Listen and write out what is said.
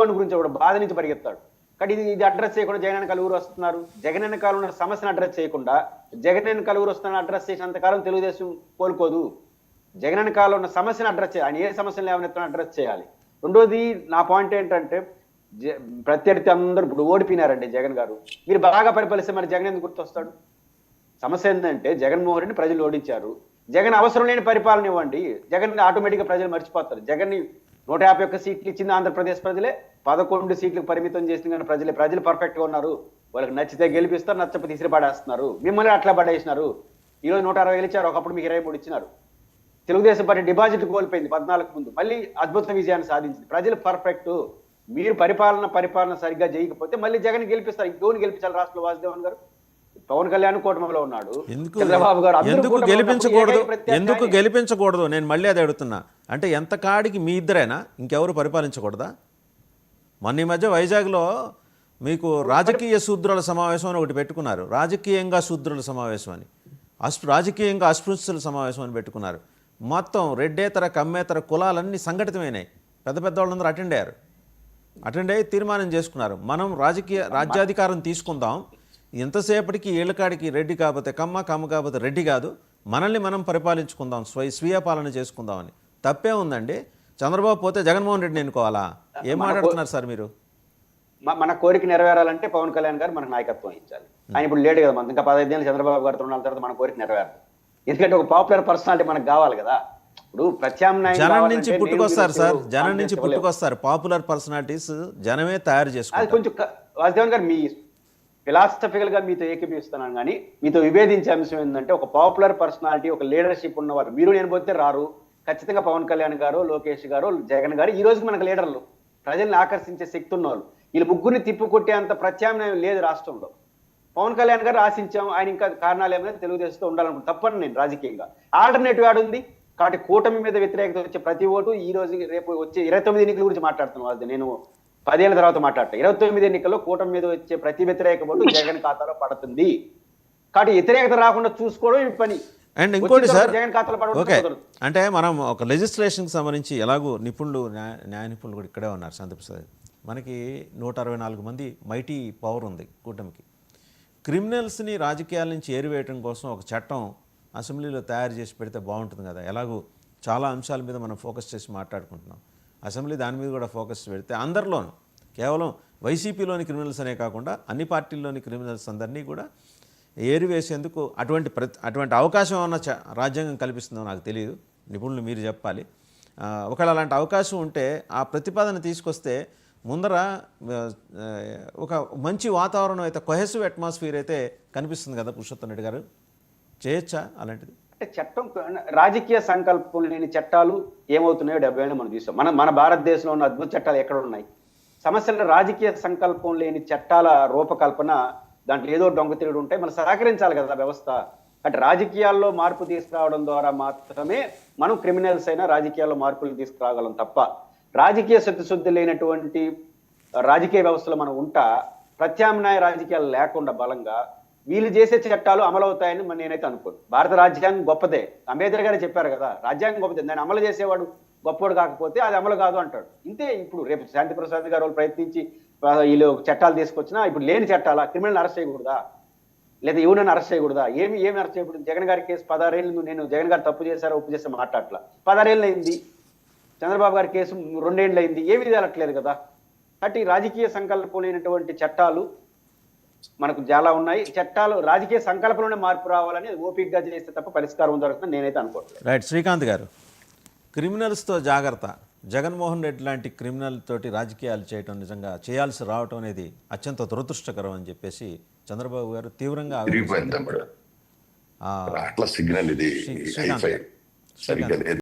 వాడి గురించి కూడా బాధ నుంచి పరిగెత్తాడు. కానీ ఇది ఇది అడ్రస్ చేయకుండా జగన్ కలువురు వస్తున్నారు. జగన్ వెనకాల ఉన్న సమస్యను అడ్రస్ చేయకుండా జగన్ కలువురు వస్తున్న అడ్రస్ చేసినంతకాలం తెలుగుదేశం కోలుకోదు. జగన్ వెనకాల ఉన్న సమస్యను అడ్రస్ చేయాలి. ఆయన ఏ సమస్యలు లేవనెత్తున అడ్రస్ చేయాలి. రెండోది నా పాయింట్ ఏంటంటే జ- ప్రత్యర్థి అందరూ ఇప్పుడు ఓడిపోయినారండి జగన్ గారు. మీరు బాగా పరిపాలిస్తే మరి జగన్ ఎందుకు గుర్తొస్తాడు? సమస్య ఏంటంటే జగన్మోహన్ రెడ్డి ప్రజలు ఓడించారు. జగన్ అవసరం లేని పరిపాలన ఇవ్వండి. జగన్ ఆటోమేటిక్గా ప్రజలు మర్చిపోతారు. జగన్ నూట యాభై ఒక్క సీట్లు ఇచ్చింది ఆంధ్రప్రదేశ్ ప్రజలే పదకొండు సీట్లకు పరిమితం చేసిన కానీ ప్రజలే ప్రజలు పర్ఫెక్ట్గా ఉన్నారు. వాళ్ళకి నచ్చితే గెలిపిస్తారు నచ్చకపోతే ఇసిరి పడేస్తున్నారు. మిమ్మల్ని అట్లా పడేసినారు. ఈ రోజు నూట అరవై గెలిచారు ఒకప్పుడు మీకు ఇరవై మూడు ఇచ్చినారు. తెలుగుదేశం పార్టీ డిపాజిట్ కోల్పోయింది పద్నాలుగు ముందు. మళ్ళీ అద్భుత విజయాన్ని సాధించింది. ప్రజలు పర్ఫెక్ట్ మీరు పరిపాలన పరిపాలన సరిగ్గా చేయకపోతే మళ్ళీ జగన్ గెలిపిస్తారు. ఇంకోని గెలిపించాలి రాష్ట్రంలో వాసుదేవన్ గారు? పవన్ కళ్యాణ్ కూటమిలో ఉన్నాడు. ఎందుకు చంద్రబాబు గారు ఎందుకు గెలిపించకూడదు? ఎందుకు గెలిపించకూడదు? నేను మళ్ళీ అది అడుగుతున్నా. అంటే ఎంత కాడికి మీ ఇద్దరేనా? ఇంకెవరు పరిపాలించకూడదా? మొన్న ఈ మధ్య వైజాగ్లో మీకు రాజకీయ శూద్రుల సమావేశం అని ఒకటి పెట్టుకున్నారు. రాజకీయంగా శూద్రుల సమావేశం అని. అస్పృ రాజకీయంగా అస్పృశ్యుల సమావేశం అని పెట్టుకున్నారు. మొత్తం రెడ్డేతర కమ్మేతర కులాలన్నీ సంఘటితమైనాయి. పెద్ద పెద్ద వాళ్ళందరూ అటెండ్ అయ్యారు. అటెండ్ అయ్యి తీర్మానం చేసుకున్నారు. మనం రాజకీయ రాజ్యాధికారం తీసుకుందాం. ఎంతసేపటికి ఏళ్ళకాడికి రెడ్డి కాకపోతే కమ్మ కమ్మ కాకపోతే రెడ్డి కాదు. మనల్ని మనం పరిపాలించుకుందాం స్వయ స్వీయ పాలన చేసుకుందామని. తప్పే ఉందండి. చంద్రబాబు పోతే జగన్మోహన్ రెడ్డిని ఎన్నుకోవాలా? ఏం మాట్లాడుతున్నారు సార్ మీరు? మన కోరిక నెరవేరాలంటే పవన్ కళ్యాణ్ గారు మనకు నాయకత్వం ఇచ్చాలి. ఆయన ఇప్పుడు లేడు కదా మనకి ఇంకా పదహైదు ఏళ్ళు చంద్రబాబు గారితో ఉన్న తర్వాత మన కోరిక నెరవేరదు. ఎందుకంటే ఒక పాపులర్ పర్సనాలిటీ మనకు కావాలి కదా. ఇప్పుడు ప్రత్యామ్నాయం జనం నుంచి పుట్టుకొస్తారు సార్. జనం నుంచి. పుట్టుకొస్తారు. పాపులర్ పర్సనాలిటీస్ జనమే తయారు చేసుకుంటారు. కొంచెం వాసుదేవన్ గారు మీ ఫిలాసఫికల్గా మీతో ఏకీపిస్తున్నాను కానీ మీతో విభేదించే అంశం ఏంటంటే ఒక పాపులర్ పర్సనాలిటీ ఒక లీడర్షిప్ ఉన్నవారు. మీరు నేను పోతే రారు. ఖచ్చితంగా పవన్ కళ్యాణ్ గారు లోకేష్ గారు జగన్ గారు ఈ రోజుకి మనకు లీడర్లు. ప్రజల్ని ఆకర్షించే శక్తి ఉన్నవాళ్ళు. వీళ్ళు ముగ్గురిని తిప్పుకొట్టేంత ప్రత్యామ్నాయం లేదు రాష్ట్రంలో. పవన్ కళ్యాణ్ గారు ఆశించాం ఆయన ఇంకా కారణాలు ఏమైనా తెలుగుదేశంతో ఉండాలనుకుంటు తప్పని నేను రాజకీయంగా. ఆల్టర్నేటివ్ యాడ్ ఉంది. కాబట్టి కూటమి మీద వ్యతిరేకత వచ్చే ప్రతి ఓటు ఈ రోజు రేపు వచ్చే ఇరవై తొమ్మిది ఎన్నికల గురించి మాట్లాడుతున్నాను అది నేను పదేళ్ళ తర్వాత మాట్లాడతా. ఇరవై తొమ్మిది ఎన్నికల్లో కూటమి మీద వచ్చే ప్రతి వ్యతిరేక ఓటు జగన్ ఖాతాలో పడుతుంది. కాబట్టి వ్యతిరేకత రాకుండా చూసుకోవడం ఈ పని. అండ్ ఇంకోటి సార్ ఓకే. అంటే మనం ఒక లెజిస్లేషన్కి సంబంధించి ఎలాగో నిపుణులు న్యాయ న్యాయ నిపుణులు కూడా ఇక్కడే ఉన్నారు శాంతిప్రసాద్ మనకి నూట అరవై నాలుగు మంది మైటీ పవర్ ఉంది కూటమికి. క్రిమినల్స్ని రాజకీయాల నుంచి ఏరివేయడం కోసం ఒక చట్టం అసెంబ్లీలో తయారు చేసి పెడితే బాగుంటుంది కదా. ఎలాగో చాలా అంశాల మీద మనం ఫోకస్ చేసి మాట్లాడుకుంటున్నాం. అసెంబ్లీ దాని మీద కూడా ఫోకస్ పెడితే అందరిలోనూ కేవలం వైసీపీలోని క్రిమినల్స్ అనే కాకుండా అన్ని పార్టీల్లోని క్రిమినల్స్ అందరినీ కూడా ఏరివేసేందుకు అటువంటి ప్రతి అటువంటి అవకాశం ఏమన్నా రాజ్యాంగం కల్పిస్తుందో నాకు తెలియదు నిపుణులు మీరు చెప్పాలి. ఒకవేళ అలాంటి అవకాశం ఉంటే ఆ ప్రతిపాదన తీసుకొస్తే ముందర ఒక మంచి వాతావరణం అయితే కొహెసివ్ అట్మాస్ఫియర్ అయితే కనిపిస్తుంది కదా పురుషోత్తం రెడ్డి గారు? చేయొచ్చా అలాంటిది? అంటే చట్టం రాజకీయ సంకల్పం లేని చట్టాలు ఏమవుతున్నాయో డెబ్బై ఏళ్ళు మనం చూసాం. మన మన భారతదేశంలో ఉన్న అద్భుత చట్టాలు ఎక్కడ ఉన్నాయి? సమస్యలు రాజకీయ సంకల్పం లేని చట్టాల రూపకల్పన దాంట్లో ఏదో దొంగ ఉంటాయి మనం సహకరించాలి కదా వ్యవస్థ. అంటే రాజకీయాల్లో మార్పు తీసుకురావడం ద్వారా మాత్రమే మనం క్రిమినల్స్ అయినా రాజకీయాల్లో మార్పులు తీసుకురాగలం తప్ప రాజకీయ శుద్ధి లేనటువంటి రాజకీయ వ్యవస్థలో మనం ఉంటా ప్రత్యామ్నాయ రాజకీయాలు లేకుండా బలంగా వీళ్ళు చేసే చట్టాలు అమలు అవుతాయని నేనైతే అనుకోను. భారత రాజ్యాంగం గొప్పదే. అంబేద్కర్ గారే చెప్పారు కదా రాజ్యాంగం గొప్పదే. దాన్ని అమలు చేసేవాడు గొప్పవాడు కాకపోతే అది అమలు కాదు అంటాడు. ఇంతే ఇప్పుడు రేపు శాంతి ప్రసాద్ గారు వాళ్ళు ప్రయత్నించి వీళ్ళు చట్టాలు తీసుకొచ్చినా ఇప్పుడు లేని చట్టాలా? క్రిమినల్ అరెస్ట్ చేయకూడదా? లేదా ఎవరినైనా అరెస్ట్ చేయకూడదా? ఏమి ఏమి అరెస్ట్ చేయకూడదు? జగన్ గారి కేసు పదహారేళ్ళు నేను జగన్ గారు తప్పు చేశారో ఒప్పు చేస్తే మాట్లాడట్లా. పదహారేళ్ళు అయింది చంద్రబాబు గారి కేసు రెండేళ్ళు అయింది ఏమి తెలట్లేదు కదా? కాబట్టి రాజకీయ సంకల్పం లేనటువంటి చట్టాలు మనకు చాలా ఉన్నాయి. చట్టాలు రాజకీయ సంకల్పంలోనే మార్పు రావాలని ఓపికగా చేస్తే తప్ప పరిష్కారం దొరుకుతుంది నేనైతే అనుకోవట్లేదు. రైట్ శ్రీకాంత్ గారు క్రిమినల్స్తో జాగ్రత్త. జగన్మోహన్ రెడ్డి లాంటి క్రిమినల్ తోటి రాజకీయాలు చేయటం నిజంగా చేయాల్సి రావటం అనేది అత్యంత దురదృష్టకరం అని చెప్పేసి చంద్రబాబు గారు తీవ్రంగా సిగ్నల్ ఇది. సరిగ్గా లేదు.